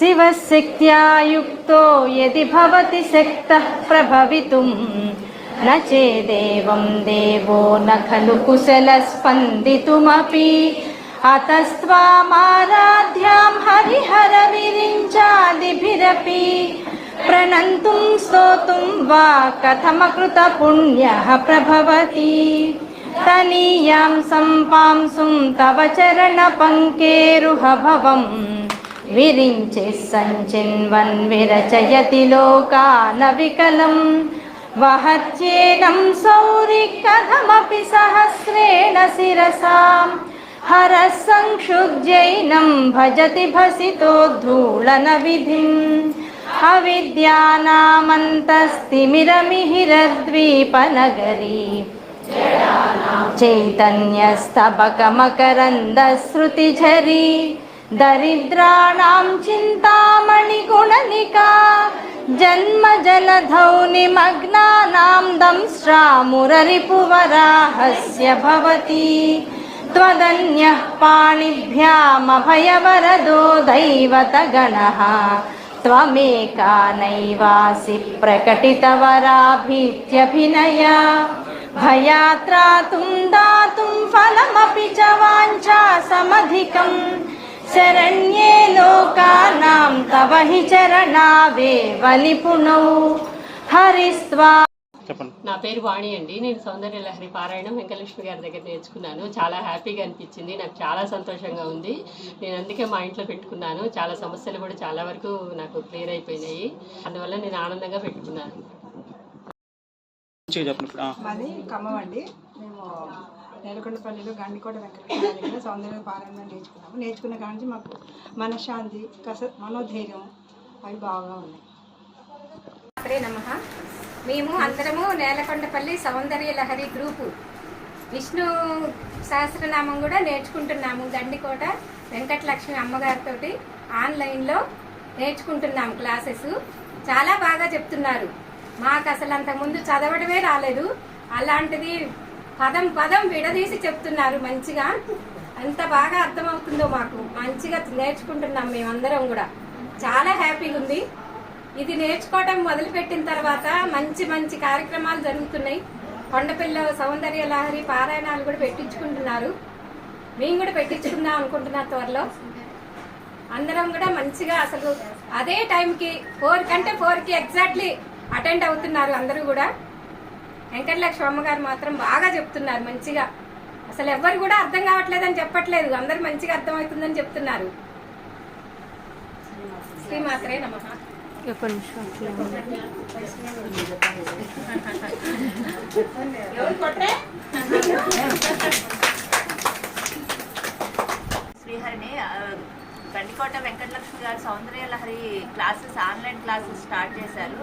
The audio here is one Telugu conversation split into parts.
शिवशक्त्या युक्तो यदि भवति शक्तः प्रभवितुम् न चेदेवं देवो न खलु कुशलस्पन्दितुमपि अतस्त्वामाराध्यां हरिहरविरिञ्चादिभिरपि प्रणन्तुं स्तोतुं वा कथमकृतपुण्यः प्रभवति तनीयां सम्पांसुं तव चरणपङ्केरुहभवम् विरिञ्चिः सञ्चिन्वन् विरचयति लोकानविकलम् वहत्येनं सौरि कथमपि सहस्रेण शिरसाम् हरः संक्षुब्जैनं भजति भसितोद्धूलनविधिम् अविद्यानामन्तस्तिमिरमिहिरद्वीपनगरी चैतन्यस्तबकमकरन्दश्रुतिझरी दरिद्राणां चिन्तामणिगुणनिका जन्मजलधौ निमग्नानां दंश्रामुररिपुवराहस्य भवति त्वदन्यः पाणिभ्यामभयवरदो दैवतगणः त्वमेका नैवासि प्रकटितवराभीत्यभिनया भयात्रातुं दातुं फलमपि च वाञ्छा समधिकम् शरण्ये लोकानां तव हि चरणावेव निपुणौ हरिस्त्वा చెప్పండి నా పేరు వాణి అండి నేను సౌందర్య లహరి పారాయణం వెంకటలక్ష్మి గారి దగ్గర నేర్చుకున్నాను చాలా హ్యాపీగా అనిపించింది నాకు చాలా సంతోషంగా ఉంది నేను అందుకే మా ఇంట్లో పెట్టుకున్నాను చాలా సమస్యలు కూడా చాలా వరకు నాకు క్లియర్ అయిపోయినాయి అందువల్ల నేను ఆనందంగా పెట్టుకున్నాను మంచిగా చెప్పండి మాది ఖమ్మం అండి. మేము నేలకొండపల్లిలో గండికోట దగ్గర సౌందర్య పారాయణం నేర్చుకున్నాము. నేర్చుకున్న కాడ నుంచి మాకు మనశ్శాంతి కస మనోధైర్యం అవి బాగా ఉన్నాయి. అక్కడే నమ. మేము అందరము నేలకొండపల్లి సౌందర్య లహరి గ్రూపు. విష్ణు సహస్రనామం కూడా నేర్చుకుంటున్నాము. గండికోట వెంకటలక్ష్మి అమ్మగారితో ఆన్లైన్లో నేర్చుకుంటున్నాము క్లాసెస్. చాలా బాగా చెప్తున్నారు. మాకు అసలు అంతకుముందు చదవడమే రాలేదు. అలాంటిది పదం పదం విడదీసి చెప్తున్నారు మంచిగా. ఎంత బాగా అర్థమవుతుందో మాకు. మంచిగా నేర్చుకుంటున్నాం మేమందరం కూడా. చాలా హ్యాపీగా ఉంది. ఇది నేర్చుకోవడం మొదలుపెట్టిన తర్వాత మంచి మంచి కార్యక్రమాలు జరుగుతున్నాయి. కొండపిల్ల సౌందర్య లహరి పారాయణాలు కూడా పెట్టించుకుంటున్నారు. మేము కూడా పెట్టించుకుందాం అనుకుంటున్నా త్వరలో. అందరం కూడా మంచిగా అసలు అదే టైంకి ఫోర్ కంటే ఫోర్కి ఎగ్జాక్ట్లీ అటెండ్ అవుతున్నారు అందరూ కూడా. వెంకటలక్ష్మి అమ్మగారు మాత్రం బాగా చెప్తున్నారు మంచిగా. అసలు ఎవ్వరు కూడా అర్థం కావట్లేదని చెప్పట్లేదు. అందరు మంచిగా అర్థమవుతుందని చెప్తున్నారు. శ్రీమాత్రే నమః. శ్రీహరిని గండికోట వెంకటలక్ష్మి గారు Soundarya Lahari classes online classes start చేశారు.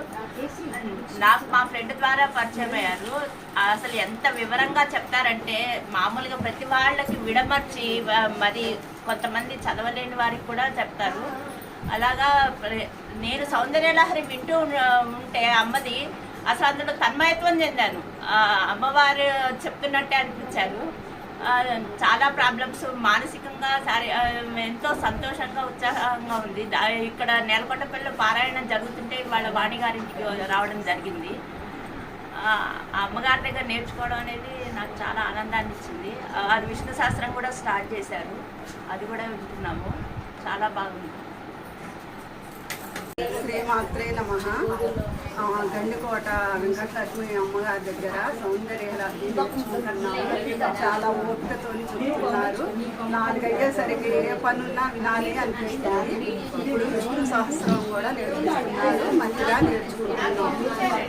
నాకు మా ఫ్రెండ్ ద్వారా పరిచయం అయ్యారు. అసలు ఎంత వివరంగా చెప్తారంటే మామూలుగా ప్రతి వాళ్ళకి విడమర్చి మరి కొంతమంది చదవలేని వారికి కూడా చెప్తారు. అలాగా నేను సౌందర్య లహరి వింటూ ఉంటే అమ్మది అసలు అందులో తన్మయత్వం చెందాను. అమ్మవారు చెప్తున్నట్టే అనిపించారు. చాలా ప్రాబ్లమ్స్ మానసికంగా సరే ఎంతో సంతోషంగా ఉత్సాహంగా ఉంది. ఇక్కడ నేలకొండపల్లిలో పారాయణం జరుగుతుంటే వాళ్ళ వాణి గారింటికి రావడం జరిగింది. అమ్మగారి దగ్గర నేర్చుకోవడం అనేది నాకు చాలా ఆనందాన్ని ఇచ్చింది. అది విష్ణు శాస్త్రం కూడా స్టార్ట్ చేశారు. అది కూడా వింటున్నాము. చాలా బాగుంది. శ్రీమాత్రే నమ. గండికోట వెంకటలక్ష్మి అమ్మగారి దగ్గర సౌందర్య నేర్చుకుంటున్నాము చాలా ఓపికతో చెప్తున్నారు నాలుగయ్యేసరికి ఏ పనున్నా వినాలి అనిపిస్తుంది. ఇప్పుడు విష్ణు సహస్రం కూడా నేర్చుకున్నారు మంచిగా నేర్చుకుంటున్నాము